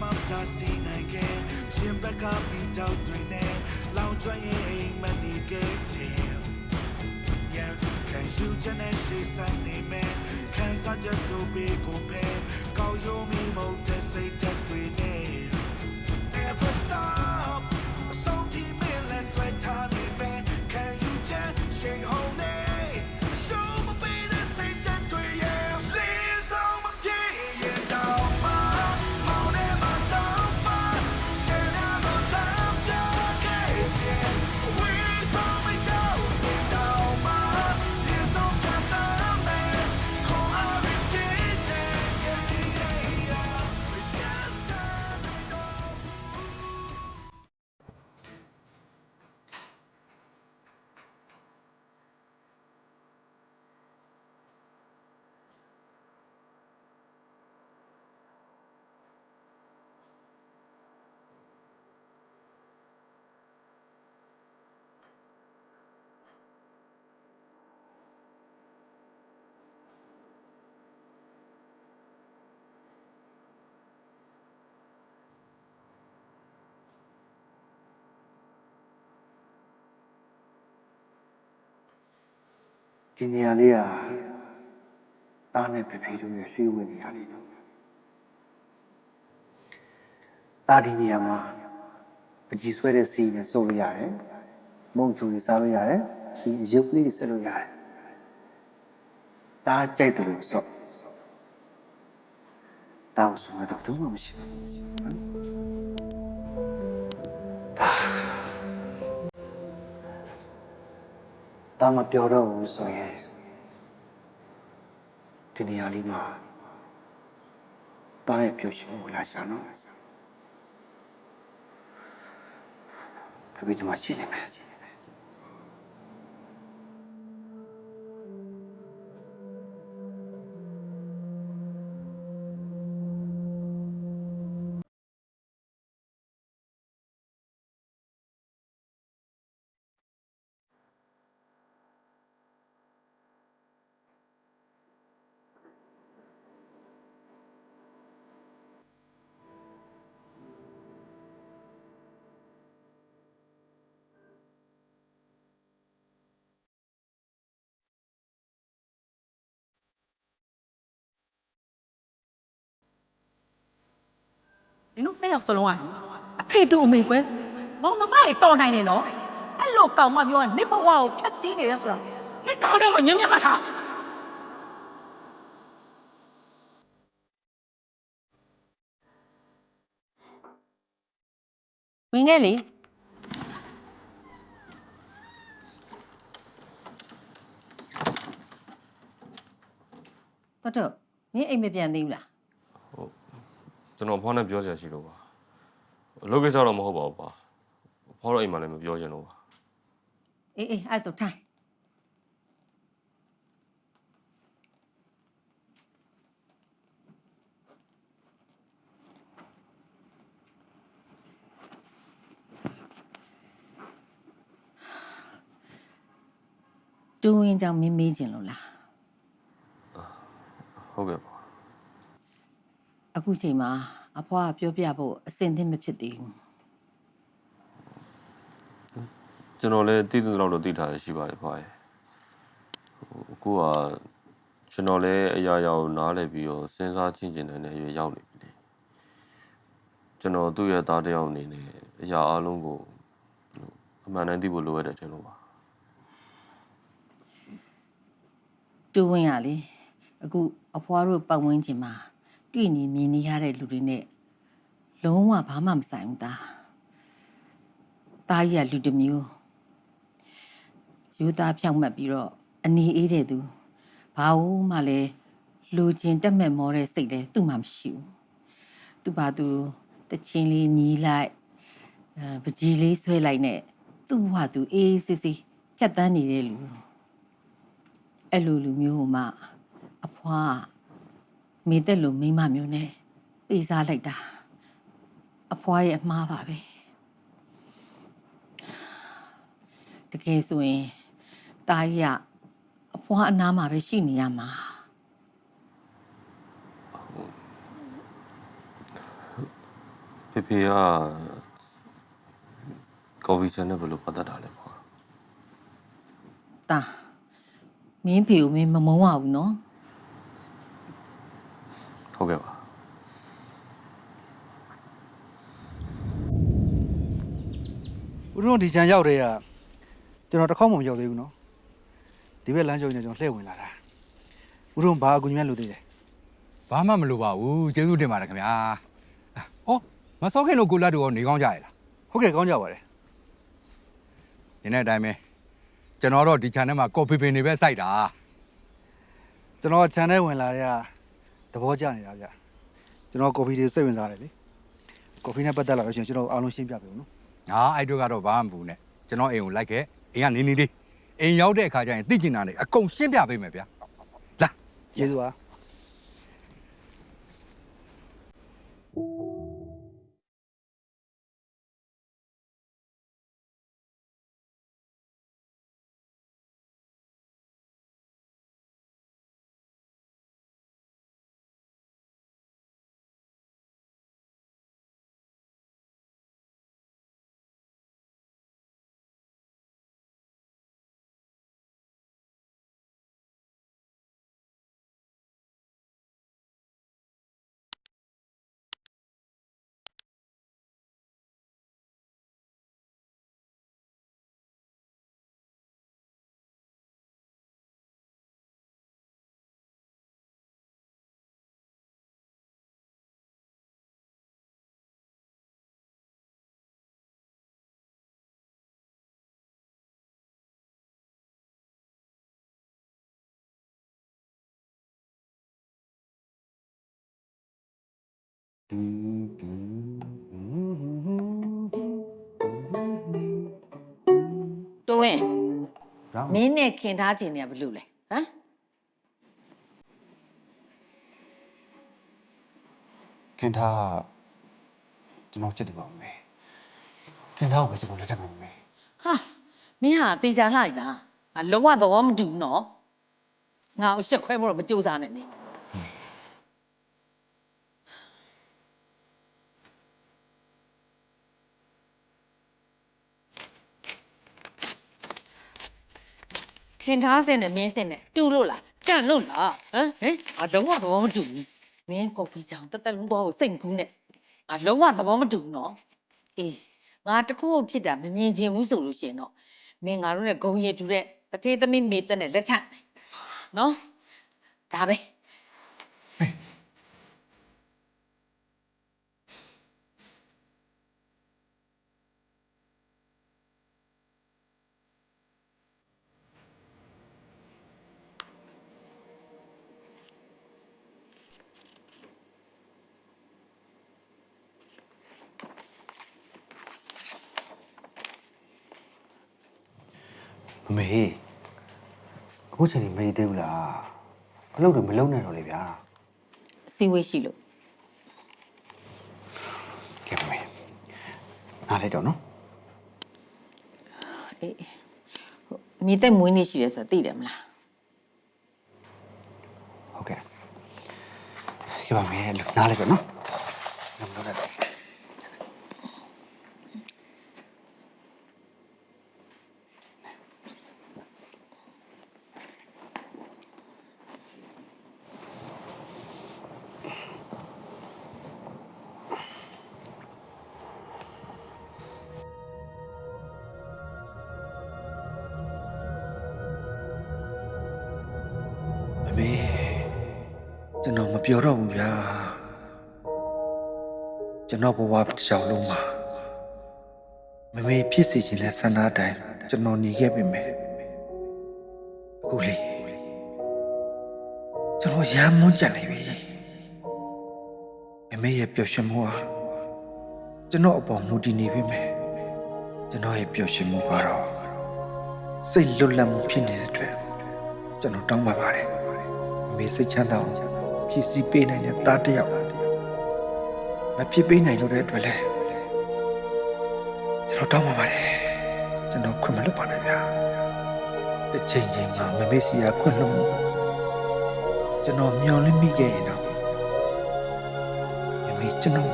မှမတားဆီးနိုင်ခဲ့ရှင်ဘက်ကမိတောက်တွေနဲ့လောင်ကျွမ်းရင်အိမ်မနေခဲ့တယ် Yeah, can you just say something man? Can I just do big or pay? Call you me more to say that we need. Never ဒီနေရာလေးကတားနဲ့ဖေဖေတို့ရဲ့ရွှေဝင်နေရာလေးတော့တားဒီနေရာမှာပကြီးဆွဲတဲ့စီးနဲ့စုပ်လို့ရတယ်မုံချူကြီးစားလို့ရတယ်ဒီအရုပ်လေးတွေဆက်လို့ရတယ်တားကြိုက်တယ်လို့ဆိုတားကိုဆုံးမတော့ဘူးမှမရှိဘူး တားမပြောတော့ဘူးဆိုရင်ဒီနေရာလေးမှာတားရဲ့ပြောရှင်ကိုလာရှာနော်ဖေဖေဒီမှာရှိနေမယ် နင်တို့နှစ်ယောက်စလုံးကအဖေတူအမေကွယ်မောင်နှမတွေတော်နိုင်တယ်နော်အဲ့လိုကောင်မပြောကနေဘဝကိုဖြတ်စည်းနေတယ်ဆိုတာနေကောင်းတယ်ကိုညံ့ညံ့မှထားဝင်ခဲ့လေတော်တော့မင်းအိမ်မပြန်သေးဘူးလား ကျွန်တော်ဖွားနဲ့ပြောစရာရှိလို့ပါအလုပ်ကိစ္စတော့မဟုတ်ပါဘူးပါဖွားတော့အိမ်မှာလည်းမပြောချင်လို့ပါအေးအေးအဲ့ဒါဆိုထိုင်တူဝင်ကြောင့်မင်းမေးခြင်းလို့လား ဟုတ်ကဲ့ပါ အခုချိန်မှာအဖွားကပြောပြဖို့အစင်သင့်မဖြစ်သေးဘူးကျွန်တော်လည်းတည်တည်တော့တော့တည်ထားရရှိပါတယ်ဖွားရဲ့ဟိုအခုကကျွန်တော်လည်းအရာရာကိုနားလည်ပြီးတော့စဉ်းစားချင်းကျင်တဲ့အရွယ်ရောက်နေပြီလေကျွန်တော်သူ့ရဲ့သားတစ်ယောက်အနေနဲ့အရာအလုံးကိုဟိုအမှန်တမ်းသိဖို့လိုရတဲ့ကျွန်တော်ပါတူဝင်ရလေအခုအဖွားတို့ပတ်ဝန်းကျင်မှာ တွေ့နေမြင်နေရတဲ့လူတွေနဲ့လုံးဝဘာမှမဆိုင်ဘူးသားသားကြီးကလူတစ်မျိုးယူသားဖြောက်မှတ်ပြီးတော့အနေအေးတဲ့သူဘာလို့မှလည်းလူချင်းတက်မဲ့မောတဲ့စိတ်လည်းသူ့မှာမရှိဘူးသူ့ဘာသူတချင်းလေးညီးလိုက်အဲပကြီးလေးဆွဲလိုက်နဲ့သူ့ဘာသူအေးအေးဆေးဆေးဖြတ်တန်းနေတဲ့လူအဲ့လိုလူမျိုးဟိုမှအဖွား မေတက်လိုမိန်းမမျိုးနဲ့ပေးစားလိုက်တာအဖွားရဲ့အမှားပါပဲတကယ်ဆိုရင်တားကြီးကအဖွားအနားမှာပဲရှိနေရမှာဖေဖေကကော်ဖီဆန်နဲ့ဘယ်လိုပတ်သက်တာလဲဖွာတာမင်းဖေကိုမင်းမမုန်းပါဘူးနော် ဟုတ်ကဲ့ပါဦးတို့ဒီချန်ရောက်တဲ့ကကျွန်တော်တစ်ခေါက်မှမရောက်သေးဘူးနော်ဒီဘက်လမ်းကြုံနေကျွန်တော်လှည့်ဝင်လာတာဦးတို့ဘာအကူညီမဲ့လို့သေးတယ်ဘာမှမလိုပါဘူးကျေးဇူးတင်ပါတယ်ခင်ဗျာ။အော်မစောခင်တို့ကိုလတ်တို့ရောနေကောင်းကြရလားဟုတ်ကဲ့ကောင်းကြပါတယ်။ဒီနေ့အတိုင်းပဲကျွန်တော်တော့ဒီ channel မှာကော်ဖီပင်တွေပဲစိုက်တာကျွန်တော်ချန်ထဲဝင်လာတဲ့က သဘောကျနေတာဗျကျွန်တော်ကော်ဖီတွေစိတ်ဝင်စားတယ်လေကော်ဖီနဲ့ပတ်သက်လာလို့ရှိရင်ကျွန်တော်အားလုံးရှင်းပြပေးဦးနော်။ဟာအဲ့တို့ကတော့ဘာမှမဘူးနဲ့ကျွန်တော်အိမ်ကိုလိုက်ခဲ့အိမ်ကနေနေလေးအိမ်ရောက်တဲ့အခါကျရင်သိကျင်တာတွေအကုန်ရှင်းပြပေးမယ်ဗျာ။လာကျေးဇူးပါ တိုးဝင် ဒါ မင်းနဲ့ခင်ထားခြင်းเนี่ยဘယ်လိုလဲဟမ် ခင်ထားကျွန်တော်ချစ်တယ်ပါမယ်ခင်ထားကိုပဲကျွန်တော်လက်ထပ်ပါမယ် ဟာမင်းဟာတေချာလှလိုက်လားအလုံးဝသဘောမတူဘူးနော်ငါ့ကိုရှက်ခွဲမို့တော့မကြိုးစားနဲ့နေ ခင်ထားစင်နဲ့မင်းစင်နဲ့တူလို့လားကန့်လို့လားဟမ်ဟင်အလုံးဝသဘောမတူဘူးမင်းကော်ဖီချောင်တက်တက်လုံးသွားကိုစိတ်ကူးနဲ့အလုံးဝသဘောမတူဘူးနော်အေးငါတခုခုဖြစ်တာမမြင်ချင်ဘူးဆိုလို့ရှိရင်တော့မင်းငါတို့နဲ့ဂုံရည်တူတဲ့တထေးသမီးမေတက်နဲ့လက်ထပ်မယ်နော်ဒါပဲ မမေအခုချိန်ကြီးမေးသေးဘူးလားအလုပ်တွေမလုပ်နဲ့တော့လေဗျာအစည်းအဝေးရှိလို့ကဲမမေနားလိုက်တော့နော်အေးဟိုမြေတက်မွေးနေရှိတယ်ဆိုတာသိတယ်မလားဟုတ်ကဲ့ကဲပါမေနားလိုက်တော့နော်မလုပ်နဲ့ ပြောတော့ဘူးဗျာကျွန်တော်ဘဝတစ်ချောင်းလုံးမှာမမေဖြစ်စီခြင်းနဲ့ဆန္ဒအတိုင်းကျွန်တော်နေခဲ့ပြီမယ်အခုလေကျွန်တော်ရမ်းမွန်းကြံနေပြီမမေရဲ့ပျော်ရွှင်မှုဟာကျွန်တော်အပေါ်မူတည်နေပြီမယ်ကျွန်တော်ရဲ့ပျော်ရွှင်မှုကတော့စိတ်လွတ်လပ်မှုဖြစ်နေတဲ့အတွက်ကျွန်တော်တောင်းပန်ပါတယ်။မေစိတ်ချမ်းသာအောင် ဖြည့်ဆည်းပေးနိုင်တဲ့သားတစ်ယောက်မဖြစ်ပေးနိုင်လို့တဲ့အတွက်လည်းကျွန်တော်တောင်းပန်ပါတယ်။ကျွန်တော်ခွင့်မလွတ်ပါနဲ့ဗျာ။တစ်ချိန်ချိန်မှာမမေစီယာခွင့်လွတ်မှုကျွန်တော်မျောလင့်မိခဲ့ရင်တော့မမေကျွန်တော်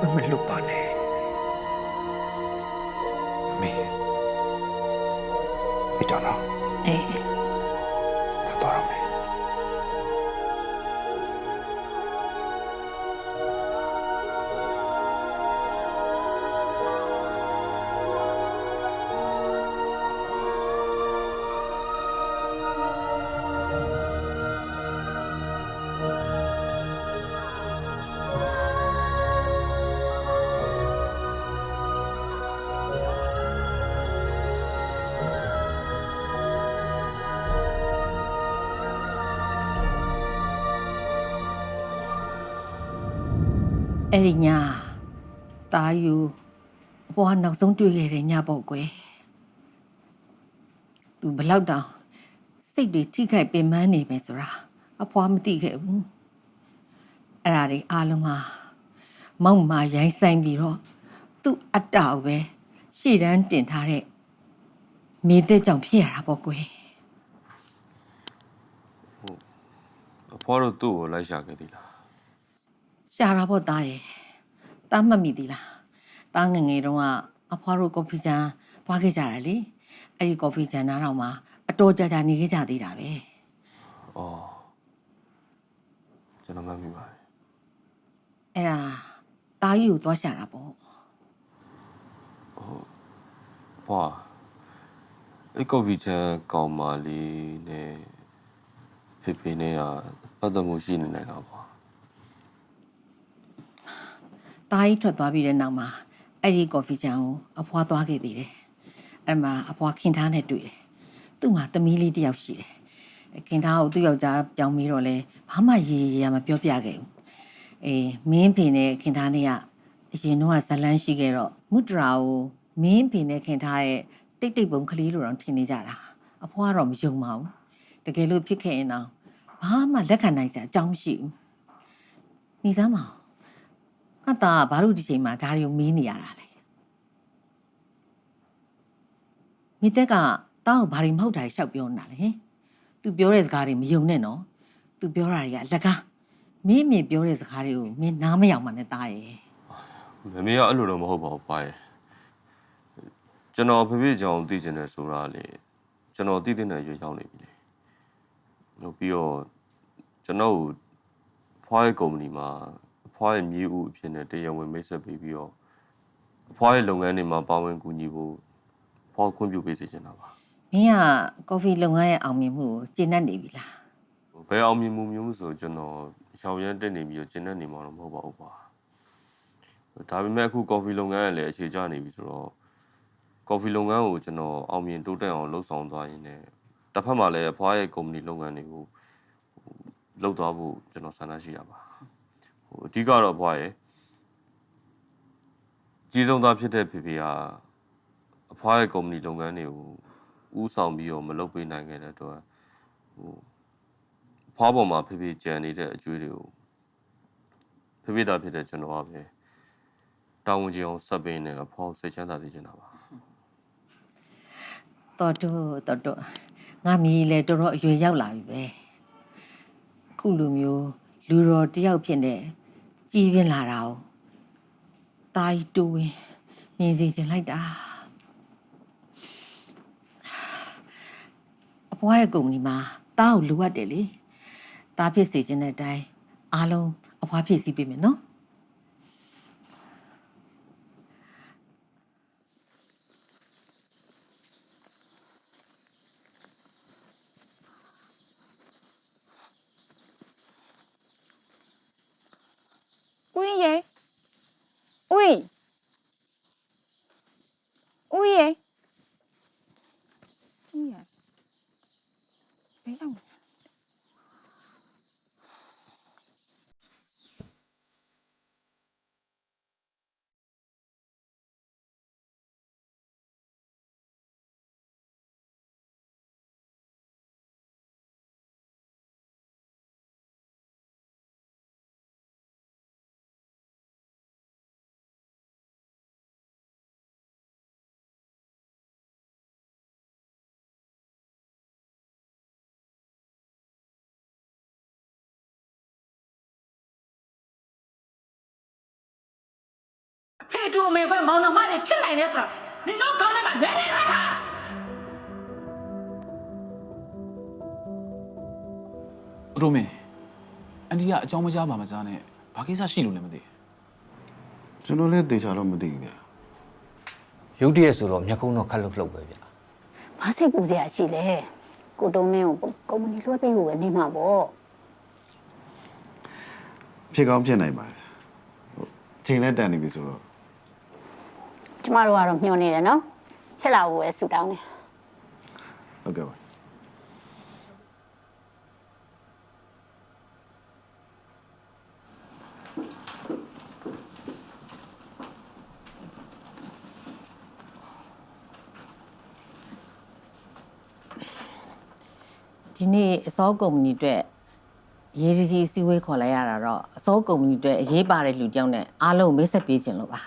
မမလွတ်ပါနဲ့မေဒီတော့နော်အေး အဲ့ဒီညာတာယူအပေါ်ကနောက်ဆုံးတွေ့ခဲ့တဲ့ညပေါ့ကွယ်သူဘလောက်တောင်စိတ်တွေထိခိုက်ပင်ပန်းနေမယ်ဆိုတာအဖွားမသိခဲ့ဘူးအဲ့ဒါတွေအားလုံးဟာမောက်မာရိုင်းဆိုင်ပြီးတော့သူ့အတ္တကိုပဲရှေ့တန်းတင်ထားတဲ့မိသက်ကြောင့်ဖြစ်ရတာပေါ့ကွယ်အဖွားတို့သူ့ကိုလိုက်ရှာခဲ့သေးလား ရှာတာပေါ့တားရဲ့တားမှတ်မိသေးလားတားငယ်ငယ်တုန်းကအဖွားတို့ကော်ဖီချန်သွားခဲ့ကြတာလေအဲ့ဒီကော်ဖီချန်နားတော့မှအတော်ကြာကြာနေခဲ့ကြသေးတာပဲ။အော်ကျွန်တော်မှတ်မိပါတယ်အဲ့ဒါတားကြီးကိုသွားရှာတာပေါ့။အဖွားအဲ့ကော်ဖီချန်ကောင်မလေးနဲ့ဖေဖေနဲ့ကပတ်သက်မှုရှိနေနိုင်တော့ပါ တားကြီးထွက်သွားပြီးတဲ့နောက်မှာအဲ့ဒီကော်ဖီချန်ကိုအဖွားသွားခဲ့သေးတယ်အဲ့မှာအဖွားခင်ထားနဲ့တွေ့တယ်သူ့မှာသမီးလေးတစ်ယောက်ရှိတယ်အဲ့ခင်ထားကိုသူ့ယောက်ျားကြောင်ပြီးတော့လဲဘာမှရေရေရမပြောပြခဲ့ဘူးအေးမင်းဖေနဲ့ခင်ထားနဲ့ကအရင်တော့ကဇလန်းရှိခဲ့တော့မုဒရာကိုမင်းဖေနဲ့ခင်ထားရဲ့တိတ်တိတ်ပုံကလေးလိုတော့ထင်နေကြတာအဖွားတော့မယုံပါဘူးတကယ်လို့ဖြစ်ခဲ့ရင်တော့ဘာမှလက်ခံနိုင်စရာအကြောင်းမရှိဘူးနေစမ်းမအော င်ငါသားကဘာလို့ဒီချိန်မှာဒါတွေကိုမီးနေရတာလဲမိသက်ကတောင်းကိုဘာတွေမဟုတ်တာတွေရှောက်ပြောနေတာလေဟင် तू ပြောတဲ့စကားတွေမယုံနဲ့နော် तू ပြောတာတွေကလက်ကားမင်းအမေပြောတဲ့စကားတွေကိုမင်းနားမယောင်မှနဲ့တားရဲ့။မမေကအဲ့လိုတော့မဟုတ်ပါဘူးဖွားရဲ့။ကျွန်တော်ဖေဖေကြောင်သိကျင်တယ်ဆိုတာလေကျွန်တော်သိတဲ့နဲ့ရွေးရောက်နေပြီလေ။ဟိုပြီးတော့ကျွန်တော်ကိုဖွားရဲ့ကုမ္ပဏီမှာ ဖွားရဲ့မြေဦးအဖြစ်နဲ့တရားဝင်မိတ်ဆက်ပေးပြီးတော့ဖွားရဲ့လုပ်ငန်းတွေမှာပါဝင်ကူညီဖို့ဖွားခွင့်ပြုပေးစေချင်တာပါမင်းကကော်ဖီလုပ်ငန်းရဲ့အောင်မြင်မှုကိုကျင့်တတ်နေပြီလားဘယ်အောင်မြင်မှုမျိုးဆိုကျွန်တော်ရှောင်ရမ်းတက်နေပြီးတော့ကျင်းနေနေမှာတော့မဟုတ်ပါဘူးကွာဒါပေမဲ့အခုကော်ဖီလုပ်ငန်းကလည်းအခြေကျနေပြီဆိုတော့ကော်ဖီလုပ်ငန်းကိုကျွန်တော်အောင်မြင်တိုးတက်အောင်လှုပ်ဆောင်သွားရင်းနဲ့တစ်ဖက်မှာလည်းအဖွားရဲ့ကုမ္ပဏီလုပ်ငန်းတွေကိုလှုပ်သွားဖို့ကျွန်တော်ဆန္ဒရှိရပါ ဟိုအဓိကတော့အဖွားရဲ့ကြီးဆုံးသားဖြစ်တဲ့ဖေဖေဟာအဖွားရဲ့ကုမ္ပဏီလုပ်ငန်းတွေကိုဥဆောင်ပြီးတော့မလုပ်ပေးနိုင်ခဲ့တဲ့အတွက်ဟိုဖွားပေါ်မှာဖေဖေကြံနေတဲ့အကျွေးတွေကိုဖေဖေသားဖြစ်တဲ့ကျွန်တော်ကပဲတောင်းဝန်ကြီးအောင်ဆက်ပေးနေအဖွားကိုစိတ်ချမ်းသာစေချင်တာပါတော်တော့တော်တော့ငါမီးလေတော်တော်အရွယ်ရောက်လာပြီပဲခုလိုမျိုးလူတော်တယောက်ဖြစ်နေ ကြီးပြင်းလာတာကိုတာကြီးတူဝင်မြင်စီခြင်းလိုက်တာအပွားရဲ့ကုမ္ပဏီမှာတားကိုလိုအပ်တယ်လေတားဖြစ်စေခြင်းတဲ့အတိုင်းအားလုံးအဖွားဖြစ်စီပေးမယ်နော် တူအမေကွဲမောင်နှမတွေဖြစ်နိုင်တယ်ဆိုတာနင်တို့ကောင်းတယ်မှာလဲနေရတာရိုမင်းအန်ဒီကအကြောင်းမကြားပါမကြားနဲ့ဘာကိစ္စရှိလို့လည်းမသိကျွန်တော်လည်းသေချာတော့မသိဘူးဗျာရုတ်တရက်ဆိုတော့မျက်ခုံးတော့ခက်လို့လှုပ်ပဲဗျဘာစိတ်ပူစရာရှိလဲကိုတုံးမင်းကိုကုမ္ပဏီလွှဲပေးဖို့ပဲနေမှာပေါ့ဖြစ်ကောင်းဖြစ်နိုင်ပါတယ်ဟိုချိန်လည်းတန်နေပြီဆိုတော့ ကျမတို့ကတော့မျှော်နေတယ်နော်ဖြစ်လာဖို့ပဲဆူတောင်းတယ်ဟုတ်ကဲ့ပါဒီနေ့အစောကုမ္ပဏီအတွက်ရေးဒီစီအစည်းအဝေးခေါ်လိုက်ရတာတော့အစောကုမ္ပဏီအတွက်အရေးပါတဲ့လူတစ်ယောက်နဲ့အားလုံးကိုမိတ်ဆက်ပေးခြင်းလို့ပါ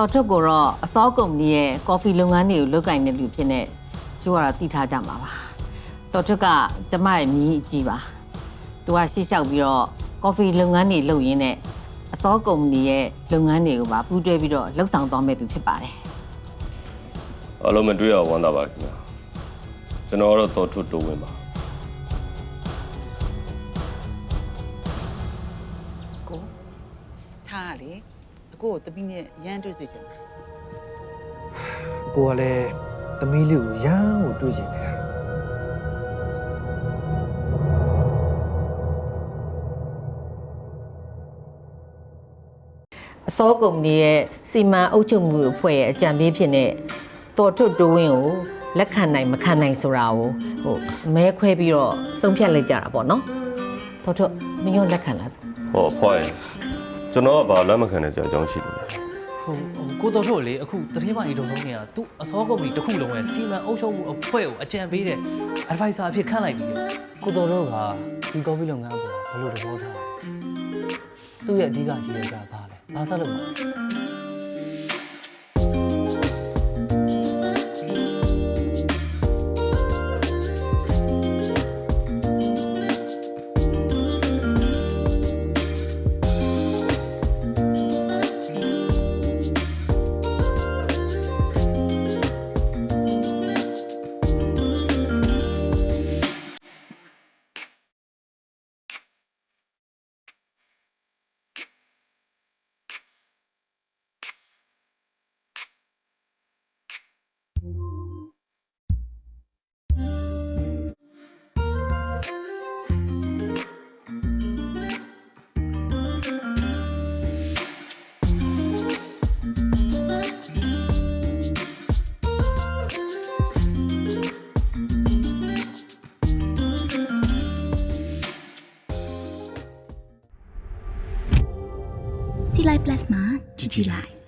တော်ထုတ်ကိုတော့အစောကုမ္ပဏီရဲ့ကော်ဖီလုပ်ငန်းတွေကိုလုပ်ကင်တဲ့လူဖြစ်နေကျိုးကတော့တည်ထားကြမှာပါတော်ထုတ်ကကျမရဲ့မြီးအကြီးပါသူကရှေ့လျှောက်ပြီးတော့ကော်ဖီလုပ်ငန်းတွေလုပ်ရင်းနဲ့အစောကုမ္ပဏီရဲ့လုပ်ငန်းတွေကိုပါပူးတွဲပြီးတော့လှုပ်ဆောင်သွားမဲ့သူဖြစ်ပါတယ်အားလုံးမတွေ့ရဝမ်းသာပါခင်ဗျာကျွန်တော်ကတော့တော်ထွတ်တိုးဝင်ပါ ကိုကိုတပီးနဲ့ရမ်းတွေ့စေချင်တာကိုကလည်းသမီးလေးကိုရမ်းကိုတွေးချင်နေတာအစောကုမ္ပဏီရဲ့စီမံအုပ်ချုပ်မှုအဖွဲ့ရဲ့အကြံပေးဖြစ်နေတော်ထွတ်တိုးဝင်းကိုလက်ခံနိုင်မခံနိုင်ဆိုတာကိုဟိုမဲခွဲပြီးတော့ဆုံးဖြတ်လိုက်ကြတာပေါ့နော်တော်ထွတ်မင်းရောလက်ခံလားဟောဖွားရင် ကျွန်တော်ကဘာလက်မခံတဲ့ကြအကြောင်းရှိလို့လဲဟိုဟိုကိုတော်တို့လေအခုတတိယပိုင်းတုံဆုံးနေတာသူအစောကုမ္ပဏီတစ်ခုလုံးရဲ့စီမံအုပ်ချုပ်မှုအဖွဲ့ကိုအကြံပေးတဲ့ advisor အဖြစ်ခန့်လိုက်ပြီးကိုတော်တို့ကဒီကော်ဖီလုပ်ငန်းပေါ်ဘယ်လိုသဘောထားလဲသူ့ရဲ့အဓိကရှိရစားဘာလဲဘာဆက်လုပ်မှာလဲ ကြည်